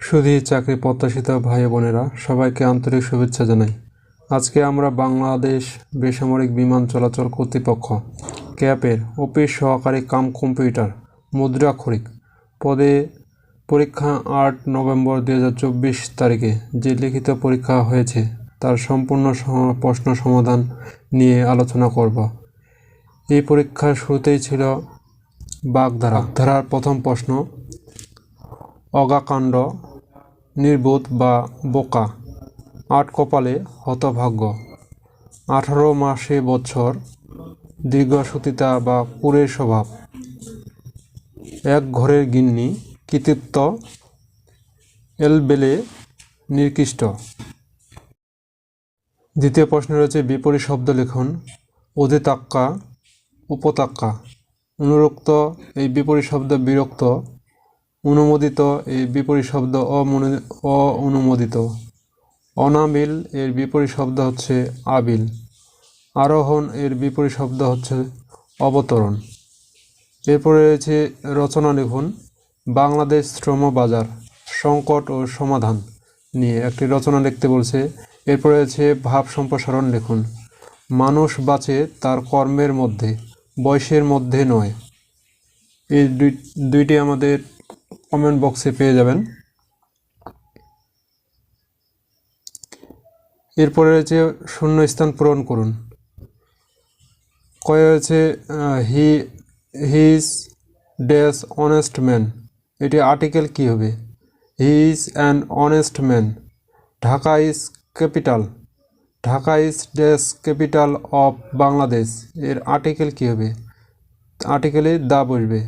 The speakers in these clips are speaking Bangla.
শুধু চাকরি প্রত্যাশিত ভাই বোনেরা, সবাইকে আন্তরিক শুভেচ্ছা জানাই। আজকে আমরা বাংলাদেশ বেসামরিক বিমান চলাচল কর্তৃপক্ষ, ক্যাপের অফিস সহকারী কাম কম্পিউটার, মুদ্রাক্ষরিক, পদে পরীক্ষা আট নভেম্বর দু হাজার চব্বিশ তারিখে যে লিখিত পরীক্ষা হয়েছে, তার সম্পূর্ণ প্রশ্ন সমাধান নিয়ে আলোচনা করব। এই পরীক্ষার শুরুতেই ছিল বাগধারা। ধারার প্রথম প্রশ্ন অগাকাণ্ড, নির্বোধ বা বোকা আট কপালে হতভাগ্য। আঠারো মাসে বছর দীর্ঘসূতিতা বা কুরের স্বভাব। এক ঘরের গিন্নি, কৃতিত্ব, এলবেলে নির্কৃষ্ট দ্বিতীয় প্রশ্ন রয়েছে বিপরীত শব্দ লিখুন অধিতাক্কা উপতাক্কা। অনুরক্ত এই বিপরীত শব্দ বিরক্ত অনুমোদিত এর বিপরীত শব্দ অমনো- অনুমোদিত অনাবিল এর বিপরীত শব্দ হচ্ছে আবিল। আরোহণ এর বিপরীত শব্দ হচ্ছে অবতরণ। এরপরে রয়েছে রচনা লিখুন, বাংলাদেশ শ্রম বাজার, সংকট ও সমাধান নিয়ে একটি রচনা লিখতে বলছে। এরপরে রয়েছে ভাব সম্প্রসারণ লিখুন, মানুষ বাঁচে তার কর্মের মধ্যে, বয়সের মধ্যে নয়। এই দুই, দুইটি আমাদের কমেন্ট বক্সে পেয়ে যাবেন। এরপরে রয়েছে শূন্য স্থান পূরণ করুন। কয়ে রয়েছে he he is dash honest man. এটি আর্টিকেল কি হবে? He is an honest man. Dhaka is capital. Dhaka is dash capital of Bangladesh. এর আর্টিকেল কি হবে? আর্টিকেলে দা বসবে।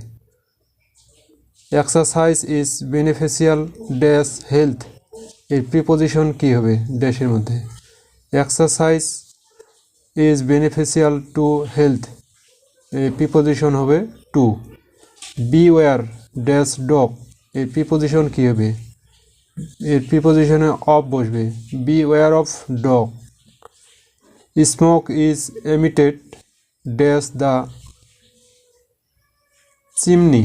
Exercise is beneficial dash health এর প্রিপোজিশন কি হবে ড্যাশের মধ্যে? Exercise is beneficial to health এর প্রিপোজিশন হবে to beware dash dog এর প্রিপোজিশন কি হবে? এর প্রিপোজিশনে অফ বসবে। Beware of dog smoke is emitted dash the chimney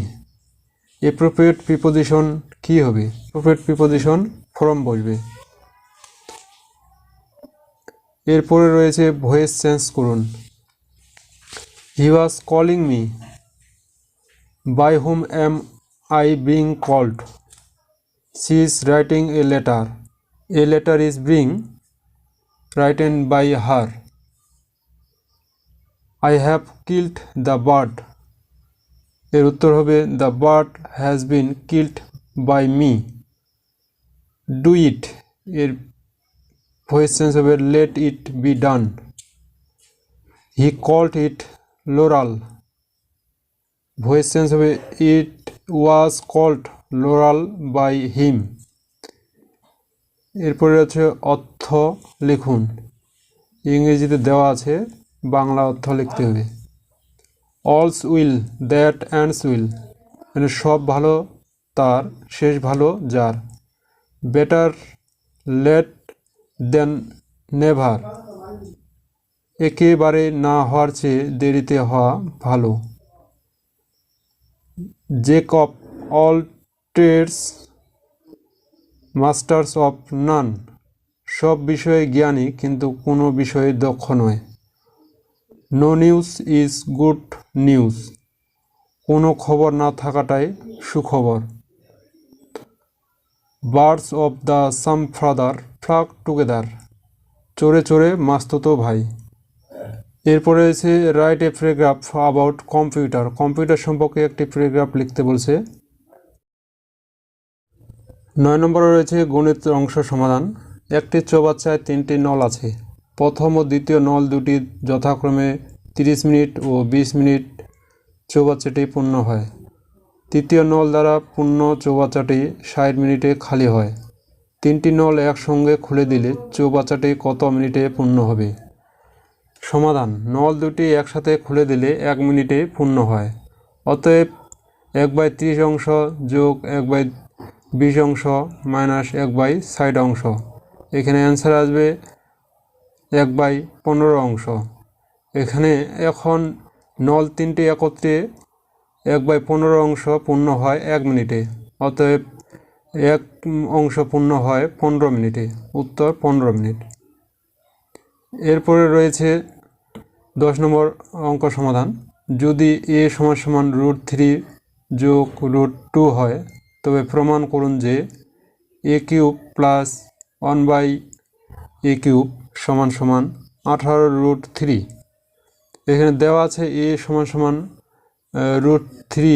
appropriate preposition কি হবে? এপ্রোপ্রিয়েট প্রিপোজিশন ফর্ম বসবে। এরপরে রয়েছে ভয়েস চেঞ্জ করুন। He was calling me by whom am I being called she is writing a letter a letter is being written by her I have killed the bird এর উত্তর হবে the bird has been killed by me do it এর ভয়েস চেঞ্জ হবে let it be done he called it লোরাল voice change হবে it was called লোরাল by him এরপরে আছে অর্থ লিখুন। ইংরেজিতে দেওয়া আছে, বাংলা অর্থ লিখতে হবে। অলস উইল দ্যাট অ্যান্ডস উইল মানে সব ভালো, তার শেষ ভালো, যার। বেটার লেট দেন নেভার একেবারে না হওয়ার চেয়ে দেরিতে হওয়া ভালো। Jack of all trades masters of none সব বিষয়ে জ্ঞানী, কিন্তু কোনো বিষয়ে দক্ষ নয়। No news is good news কোনো খবর না থাকাটাই সুখবর। Birds of the same feather flock together চোরে চোরে মাস্ততো ভাই। এরপরে রয়েছে write a paragraph about computer computer সম্পর্কে একটি প্যারাগ্রাফ লিখতে বলছে। নয় নম্বরে রয়েছে গণিত অংশ সমাধান। একটি চৌবাচ্চায় তিনটি নল আছে। প্রথম ও দ্বিতীয় নল দুটি যথাক্রমে তিরিশ মিনিট ও বিশ মিনিট চৌবাচ্চাটি পূর্ণ হয়। তৃতীয় নল দ্বারা পূর্ণ চৌবাচ্চাটি ষাট মিনিটে খালি হয়। তিনটি নল একসঙ্গে খুলে দিলে চৌবাচ্চাটি কত মিনিটে পূর্ণ হবে? সমাধান, নল দুটি একসাথে খুলে দিলে এক মিনিটে পূর্ণ হয়। অতএব এক বাই ত্রিশ অংশ যোগ এক বাই বিশ অংশ মাইনাস এক বাই ষাট অংশ। এখানে অ্যান্সার আসবে এক বাই পনেরো অংশ। এখানে এখন নল তিনটি একত্রে এক বাই পনেরো অংশ পূর্ণ হয় এক মিনিটে, অতএব এক অংশ পূর্ণ হয় পনেরো মিনিটে, উত্তর পনেরো মিনিট। এরপরে রয়েছে দশ নম্বর অঙ্ক সমাধান। যদি এ সমান সমান রুট থ্রি যোগ রুট টু হয়, তবে প্রমাণ করুন যে A cube plus one by A cube সমান সমান আঠারো রুট থ্রি এখানে দেওয়া আছে এ সমান সমান root three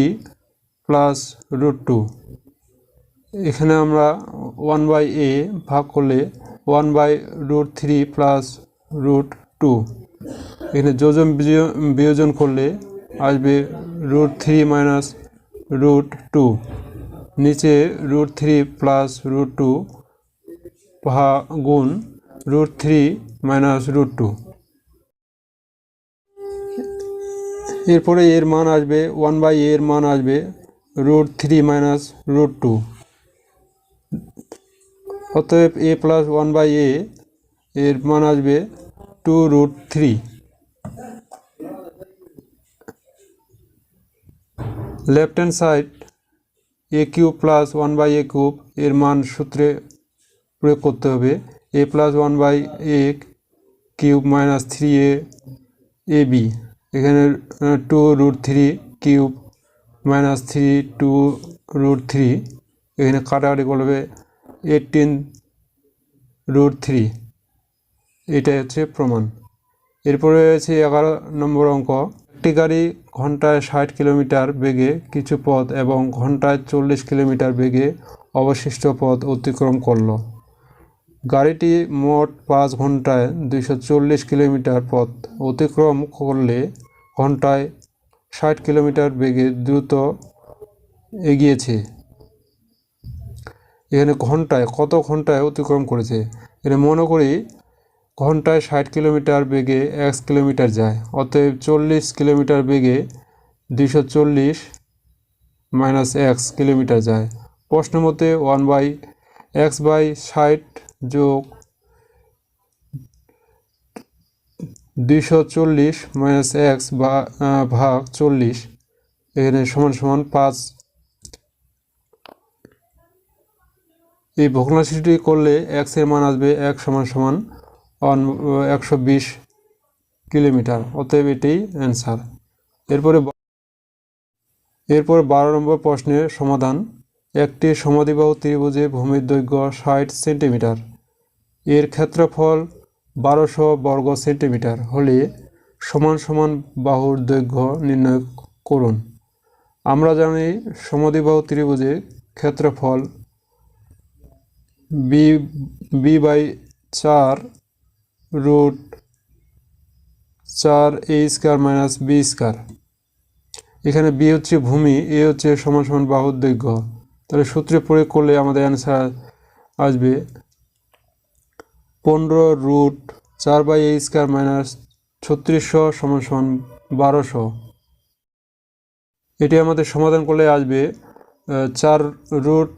plus root two এখানে আমরা ওয়ান বাই এ ভাগ করলে one by root three plus root two এখানে যোজন বিয়োজন করলে আসবে root three minus root two নিচে root three plus root two গুণ root three minus root two এরপরে এর মান আসবে ওয়ান বাই এর মান আসবে root three minus root two অতএব A plus one by A এর মান আসবে two root three left hand side A cube plus one by A cube এর মান সূত্রে প্রয়োগ করতে হবে। A plus one by A cube minus three A A B এখানে two root three cube minus three two root three এখানে কাটাকাটি করবে এইটিন রুট থ্রি এটাই হচ্ছে প্রমাণ। এরপরে রয়েছে এগারো নম্বর অঙ্ক। একটি গাড়ি ঘন্টায় ষাট কিলোমিটার বেগে কিছু পথ এবং ঘন্টায় চল্লিশ কিলোমিটার বেগে অবশিষ্ট পথ অতিক্রম করল। গাড়িটি মোট পাঁচ ঘন্টায় দুইশো চল্লিশ কিলোমিটার পথ অতিক্রম করলে ঘন্টায় ষাট কিলোমিটার বেগে দ্রুত এগিয়েছে। এখানে ঘন্টায় কত ঘন্টায় অতিক্রম করেছে? এখানে মনে করি ঘন্টায় ষাট কিলোমিটার বেগে এক কিলোমিটার যায়, অতএব চল্লিশ কিলোমিটার বেগে দুইশো চল্লিশ মাইনাস এক্স কিলোমিটার যায়। প্রশ্ন মতে ওয়ান বাই এক্স বাই ষাট যোগ দুইশো চল্লিশ মাইনাস এক্স বা ভাগ চল্লিশ, এখানে সমান সমান পাঁচ। এই ভগ্নাংশটি করলে এক্সের মান আসবে এক সমান সমান একশো বিশ কিলোমিটার, অতএব এটাই অ্যান্সার এরপরে এরপর বারো নম্বর প্রশ্নের সমাধান, একটি সমাধিবাহু ত্রিভুজে ভূমির দৈর্ঘ্য ষাট সেন্টিমিটার এর ক্ষেত্রফল বারোশো বর্গ সেন্টিমিটার হলে সমান সমান বাহুর দৈর্ঘ্য নির্ণয় করুন। আমরা জানি সমাধিবাহু ত্রিভুজের ক্ষেত্রফল বি বি বাই চার রুট চার A square minus B square. এখানে বি হচ্ছে ভূমি, এ হচ্ছে সমান সমান বাহুর দৈর্ঘ্য। তাহলে সূত্রে প্রয়োগ করলে আমাদের অ্যান্সার আসবে পনেরো রুট চার বাই এ স্কোয়ার মাইনাস ছত্রিশশো সমান সমান বারোশো। এটি আমাদের সমাধান করলে আসবে চার রুট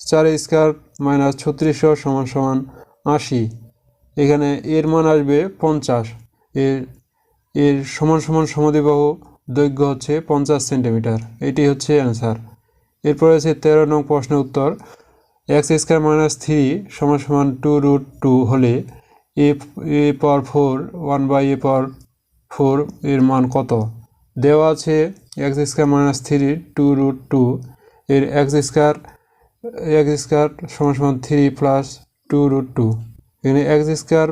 চার স্কোয়ার মাইনাস ছত্রিশশো সমান সমান আশি। এখানে এর মান আসবে পঞ্চাশ। এর এর সমান সমান সমদ্বিবাহু দৈর্ঘ্য হচ্ছে পঞ্চাশ সেন্টিমিটার। এটি হচ্ছে অ্যান্সার এরপর আছে তেরো নং প্রশ্নের উত্তর। এক্স স্কোয়ার মাইনাস থ্রি সমান সমান টু রুট টু হলে A A power four, one by A power four এর মান কত? দেওয়া আছে X square minus three two root two এর এক্স স্কোয়ার এক্স স্কোয়ার সমান সমান three plus two root two. এখানে এক্স স্কোয়ার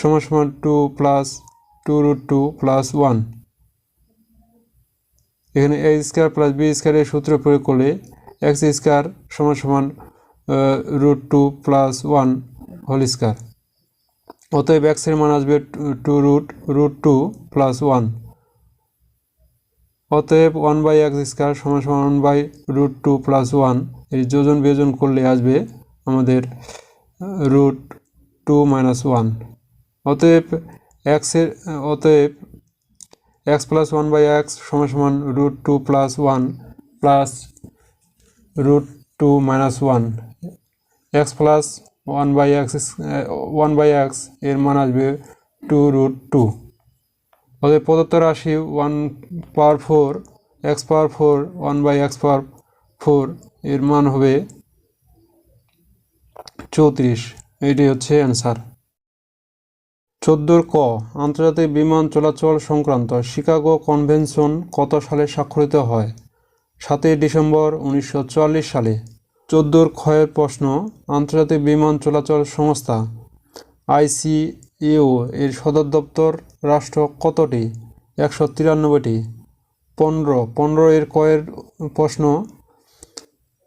সমান সমান two plus two root two plus one. এখানে এ স্কোয়ার প্লাস বি স্কোয়ারের সূত্র প্রয়োগ করলে এক্স স্কোয়ার সমান সমান root two plus one whole square. অতএব এক্সের মান আসবে two root root two plus one. অতএব ওয়ান বাই এক্স স্কোয়ার সমান সমান one by root two plus one, এই যোজন বিয়োজন করলে আসবে আমাদের রুট টু মাইনাস ওয়ান। অতএব এক্সের অতএব X plus one by X সমান সমান root two plus one plus root two minus one X plus one by X one by এক্সের মান আসবে টু রুট টু অতএব প্রদত্ত রাশি one power four X power four one by X power four এর মান হবে চৌত্রিশ। এটি হচ্ছে অ্যান্সার চোদ্দোর ক, আন্তর্জাতিক বিমান চলাচল সংক্রান্ত শিকাগো কনভেনশন কত সালে স্বাক্ষরিত হয়? সাতই ডিসেম্বর উনিশশো চুয়াল্লিশ সালে চোদ্দোর ক্ষয়ের প্রশ্ন আন্তর্জাতিক বিমান চলাচল সংস্থা আইসিইউ এর সদর দপ্তর রাষ্ট্র কতটি? একশো তিরানব্বইটি। পনেরো। পনেরো এর কয়ের প্রশ্ন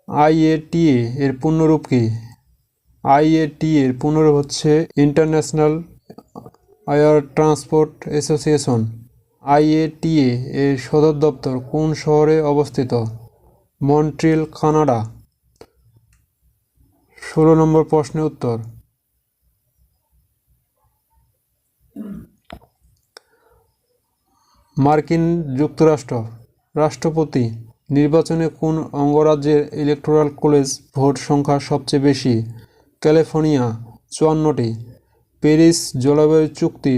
আইএটিএ এর পূর্ণরূপ কি? আইএটি এর পূর্ণরূপ হচ্ছে International Air Transport Association. IATA এর সদর দপ্তর কোন শহরে অবস্থিত? Montreal, Canada. ষোলো নম্বর প্রশ্নের উত্তর। মার্কিন যুক্তরাষ্ট্র। রাষ্ট্রপতি নির্বাচনে কোন অঙ্গরাজ্যের ইলেকটোরাল কলেজ ভোট সংখ্যা সবচেয়ে বেশি? ক্যালিফোর্নিয়া, চুয়ান্নটি। প্যারিস জলবায়ু চুক্তি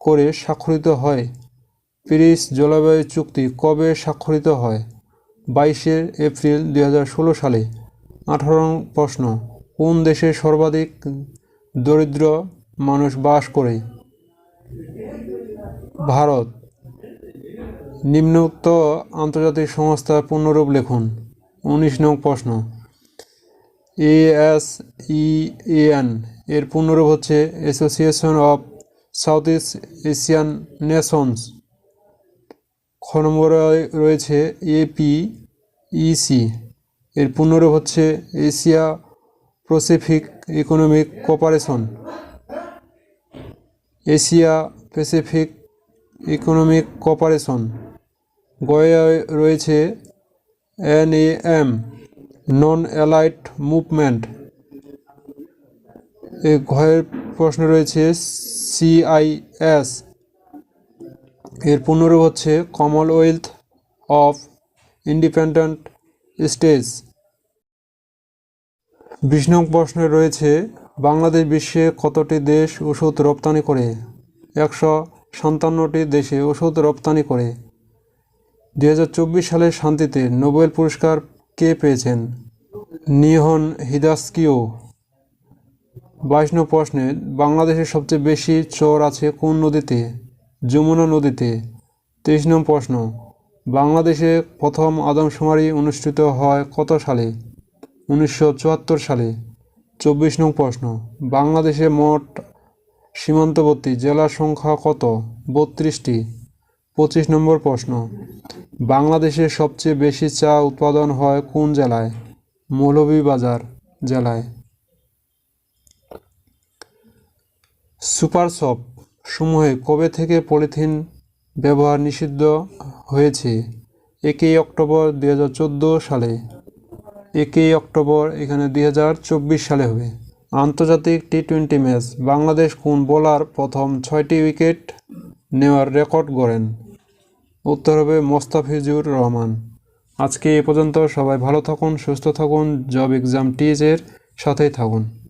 করে স্বাক্ষরিত হয় প্যারিস জলবায়ু চুক্তি কবে স্বাক্ষরিত হয়? বাইশে এপ্রিল দু হাজার ষোলো সালে। আঠারো প্রশ্ন, কোন দেশে সর্বাধিক দরিদ্র মানুষ বাস করে? ভারত। নিম্নোক্ত আন্তর্জাতিক সংস্থার পূর্ণরূপ লিখুন। উনিশ নং প্রশ্ন এএসইএন এর পূর্ণরূপ হচ্ছে association of south east Asian nations খ নম্বরে রয়েছে এপিইসি এর পূর্ণরূপ হচ্ছে Asia Pacific economic cooperation Asia Pacific economic cooperation গয়ে রয়েছে এনএএম নন অ্যালাইড মুভমেন্ট। এ ঘয়ের প্রশ্ন রয়েছে সিআইএস এর পুনরূপ হচ্ছে কমনওয়েলথ অফ ইন্ডিপেন্ডেন্ট স্টেটস বিশ নং প্রশ্নে রয়েছে, বাংলাদেশ বিশ্বে কতটি দেশ ওষুধ রপ্তানি করে? একশো সাতান্নটি দেশে ওষুধ রপ্তানি করে। দু হাজার চব্বিশ সালের শান্তিতে নোবেল পুরস্কার কে পেয়েছেন? নিহন হিদাস্কিও। বাইশ নং প্রশ্নে, বাংলাদেশের সবচেয়ে বেশি চর আছে কোন নদীতে? যমুনা নদীতে। তেইশ নং প্রশ্ন, বাংলাদেশে প্রথম আদমশুমারি অনুষ্ঠিত হয় কত সালে? উনিশশো চুয়াত্তর সালে। চব্বিশ নং প্রশ্ন, বাংলাদেশে মোট সীমান্তবর্তী জেলার সংখ্যা কত? বত্রিশটি। পঁচিশ নম্বর প্রশ্ন, বাংলাদেশে সবচেয়ে বেশি চা উৎপাদন হয় কোন জেলায়? মৌলভীবাজার জেলায়। সুপার শপ সমূহে কবে থেকে পলিথিন ব্যবহার নিষিদ্ধ হয়েছে? একই অক্টোবর দুই হাজার চোদ্দ সালে। একই অক্টোবর এখানে দুই হাজার চব্বিশ সালে হবে। আন্তর্জাতিক টি টোয়েন্টি ম্যাচ। বাংলাদেশ কোন বোলার প্রথম ছয়টি উইকেট নেওয়ার রেকর্ড গড়েন? উত্তর হবে মোস্তাফিজুর রহমান। আজকে এ পর্যন্ত সবাই ভালো থাকুন, সুস্থ থাকুন। জব এক্সাম টিজের সাথেই থাকুন।